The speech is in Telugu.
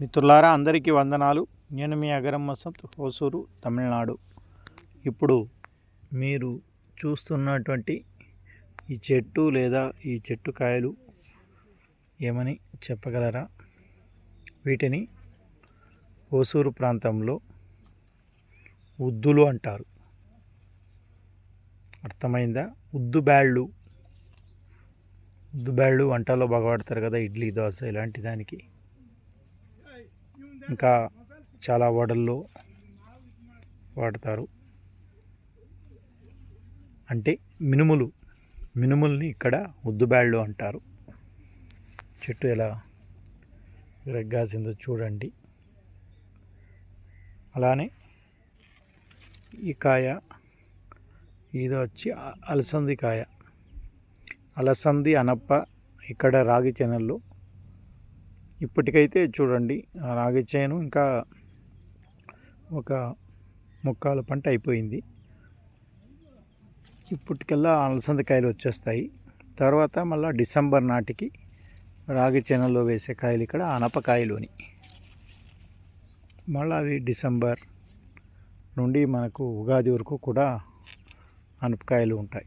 మిత్రులారా అందరికీ వందనాలు. నేను మీ అగరం వసంత్ హోసూరు తమిళనాడు. ఇప్పుడు మీరు చూస్తున్నటువంటి ఈ చెట్టు లేదా ఈ చెట్టు కాయలు ఏమని చెప్పగలరా? వీటిని హోసూరు ప్రాంతంలో ఉద్దులు అంటారు. అర్థమైందా? ఉద్దు బ్యాళ్ళు. ఉద్దు బ్యాళ్ళు వంటలో బాగా వాడతారు కదా ఇడ్లీ దోశ ఇలాంటి దానికి. ఇంకా చాలా వడల్లో వాడతారు. అంటే మినుములు మినుముల్ని ఇక్కడ ఉద్దుబ్యాళ్ళు అంటారు. చెట్టు ఎలా రెగ్గాసిందో చూడండి. అలానే ఈ కాయ ఇది వచ్చి అలసంది కాయ. అలసంది అనప్ప ఇక్కడ రాగి చెనల్లో ఇప్పటికైతే చూడండి ఆ రాగి చేను ఇంకా ఒక ముక్కాల పంట అయిపోయింది. ఇప్పటికల్లా అలసందకాయలు వచ్చేస్తాయి. తర్వాత మళ్ళీ డిసెంబర్ నాటికి రాగి చేనల్లో వేసే కాయలు ఇక్కడ అనపకాయలోని మళ్ళీ అవి డిసెంబర్ నుండి మనకు ఉగాది వరకు కూడా అనపకాయలు ఉంటాయి.